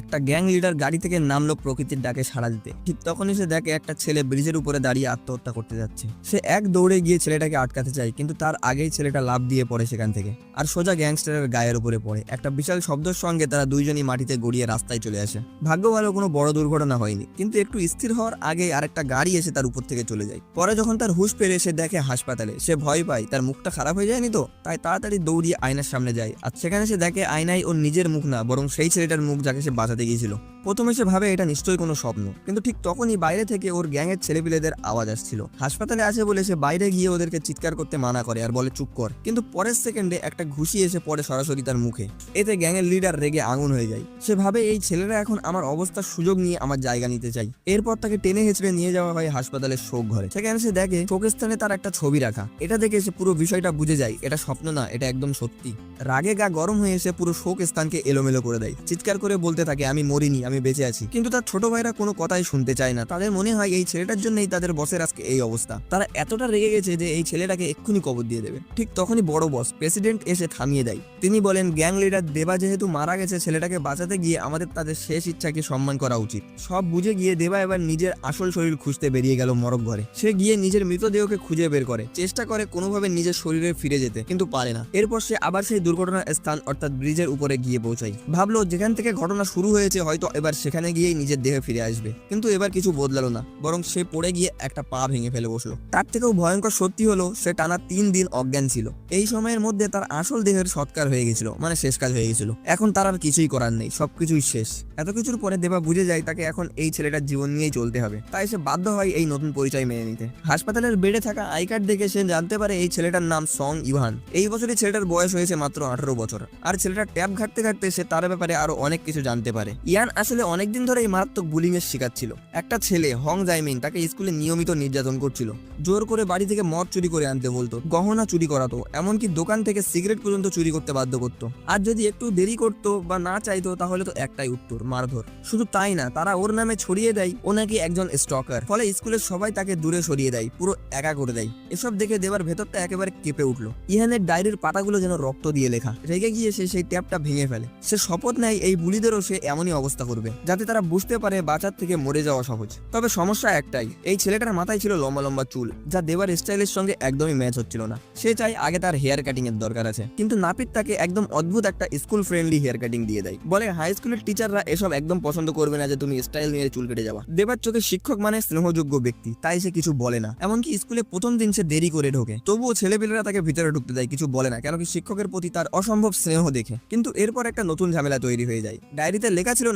একটা gang leader গাড়ি থেকে নামলো প্রকৃতির ডাকে সাড়া দিতে। ঠিক তখনই সে দেখে একটা ছেলে ব্রিজের উপরে দাঁড়িয়ে আত্মহত্যা করতে যাচ্ছে। সে এক দৌড়ে গিয়ে ছেলেটাকে আটকাতে চায়, কিন্তু তার আগেই ছেলেটা লাভ দিয়ে পড়ে সেখান থেকে। আর সোজা গ্যাংস্টারের গায়ের উপরে পড়ে। একটা বিশাল শব্দের সঙ্গে তারা দুইজনই মাটিতে গড়িয়ে রাস্তায় চলে আসে। ভাগ্য ভালো কোনো বড় দুর্ঘটনা হয়নি, কিন্তু একটু স্থির হওয়ার আগে আরেকটা গাড়ি এসে তার উপর থেকে চলে যায়। পরে যখন তার হুশ পেরে সে দেখে হাসপাতালে। সে ভয় পায়, তার মুখটা খারাপ হয়ে যায়নি তো? তাই তাড়াতাড়ি দৌড়িয়ে আয়নার সামনে যায়। আর সেখানে সে দেখে আয়নায় ওর নিজের মুখ না, বরং সেই ছেলেটার মুখ যাকে সে বাঁচাতে গিয়েছিল। প্রথমে সে ভাবে, এটা নিশ্চয়ই কোনো স্বপ্ন। কিন্তু ঠিক তখনই বাইরে থেকে ওর গ্যাংয়ের ছেলেপিলেদের আওয়াজ আসছিল। হাসপাতালে আছে বলে সে বাইরে গিয়ে ওদেরকে চিৎকার করতে মানা করে আর বলে, চুপ কর। কিন্তু পরের সেকেন্ডে একটা ঘুষি এসে পড়ে সরাসরি তার মুখে। এতে গ্যাংয়ের লিডার রেগে আগুন হয়ে যায়। সে ভাবে, এই ছেলেরা এখন আমার অবস্থার সুযোগ নিয়ে আমার জায়গা নিতে চাই। এরপর তাকে টেনে হেঁচড়ে নিয়ে যাওয়া হয় হাসপাতালের শোক ঘরে। সেখানে সে দেখে, শোকস্থানে তার একটা ছবি রাখা। এটা দেখে সে পুরো বিষয়টা বুঝে যায়, এটা স্বপ্ন না, এটা একদম সত্যি। রাগে গা গরম হয়ে এসে পুরো শোক স্থানকে এলোমেলো করে দেয়। চিৎকার করে বলতে থাকে, আমি মরিনি, আমি বেঁচে আছি। কিন্তু তার ছোট ভাইরা কোনো কথাই শুনতে চায় না। তাদের মনে হয় এই ছেলেটার জন্যই তাদের বসের আজকে এই অবস্থা। তারা এতটা রেগে গেছে যে এই ছেলেটাকে এক্ষুনি কবর দিয়ে দেবে। ঠিক তখনই বড় বস প্রেসিডেন্ট এসে থামিয়ে দেয়। তিনি বলেন গ্যাং লিডার দেবা যেহেতু মারা গেছে, ছেলেটাকে বাঁচাতে গিয়ে আমাদের তাদের শেষ ইচ্ছাকে সম্মান করা উচিত। সব বুঝে গিয়ে দেবা এবার নিজের আসল শরীর খুঁজতে বেরিয়ে গেল মরক ঘরে। সে গিয়ে নিজের মৃতদেহকে খুঁজে বের করে। চেষ্টা করে কোনোভাবে নিজের শরীরে ফিরে যেতে, কিন্তু পারে না। এরপর সে আবার সেই দুর্ঘটনার স্থান, অর্থাৎ ব্রিজের উপরে গিয়ে পৌঁছায়। ভাবলো, যেখান থেকে ঘটনা শুরু হয়েছে, হয়তো এবার সেখানে গিয়েই নিজের দেহে ফিরে আসবে। কিন্তু এবার কিছু বদলালো না, বরং সে পড়ে গিয়ে একটা পা ভেঙে ফেলে বসল। তার থেকেও ভয়ঙ্কর সত্যি হলো, সে টানা তিন দিন অজ্ঞান ছিল। এই সময়ের মধ্যে তার আসল দেহের সৎকার হয়ে গেছিল মানে শেষ কাজ হয়ে গেছিল। এখন তার আর কিছুই করার নেই, সবকিছুই শেষ। এত কিছুর পরে দেবা বুঝে যায় তাকে এখন এই ছেলেটার জীবন নিয়েই চলতে হবে। তাই সে বাধ্য হয় এই নতুন পরিচয় মেনে নিতে। হাসপাতালের বেডে থাকা আই কার্ড দেখে সে জানতে পারে এই ছেলেটার নাম সং ইভান। এই বছরই ছেলেটার বয়স হয়েছে মাত্র আঠারো বছর। আর ছেলেটার ট্যাব ঘাটতে ঘাটতে সে তার ব্যাপারে আরও অনেক কিছু জানতে পারে। ইয়ান আসলে অনেকদিন ধরেই মারাত্মক বুলিং এর শিকার ছিল। একটা ছেলে, হং জাইমিন, তাকে স্কুলে নিয়মিত নির্যাতন করছিল। জোর করে বাড়ি থেকে মদ চুরি করে আনতে বলতো, গহনা চুরি করাতো, এমনকি দোকান থেকে সিগারেট পর্যন্ত চুরি করতে বাধ্য করতো। আর যদি একটু দেরি করতো বা না চাইতো, তাহলে তো একটাই উত্তর, মারধর। শুধু তাই না, তারা ওর নামে ছড়িয়ে দেয়, ও নাকি একজন স্টকার ফলে স্কুলের সবাই তাকে দূরে সরিয়ে দেয়, পুরো একা করে দেয়। এসব দেখে দেবার ভেতরটা একেবারে কেঁপে উঠল। ইহানের ডায়েরির পাতাগুলো যেন রক্ত দিয়ে লেখা। রেগে গিয়ে সে সেই ট্যাপটা ভেঙে ফেলে। সে শপথ নেয়, এই বুলিদেরও সে এমনই অবস্থা করবে, যাতে তারা বুঝতে পারে বাঁচার থেকে মরে যাওয়া সহজ। তবে সমস্যা একটাই, এই ছেলেটার মাথায় ছিল লম্বা লম্বা চুল, যা দেবার স্টাইলের সঙ্গে একদমই ম্যাচ হচ্ছিল না। সে চাই আগে তার হেয়ার কাটিং এর দরকার আছে। কিন্তু নাপিত তাকে একদম অদ্ভুত একটা স্কুল ফ্রেন্ডলি হেয়ার কাটিং দিয়ে দেয়। বলে, হাই স্কুলের টিচাররা এসব একদম পছন্দ করবে না যে তুমি স্টাইল নিয়ে চুল কেটে যাওয়া দেবার চোখে শিক্ষক মানে স্নেহযোগ্য ব্যক্তি, তাই সে কিছু বলে না। এমনকি স্কুলে প্রথম দিন সে দেরি করে ঢোকে। তবুও ছেলেপেলেরা তাকে ভিতরে ঢুকতে দেয়, কিছু বলে না কেন কি শিক্ষকের প্রতি তার অসম্ভব স্নেহ দেখে। কিন্তু এরপর একটা নতুন ঝামেলা তৈরি হয়ে যায়। ডায়েরিতে লেখা ছিল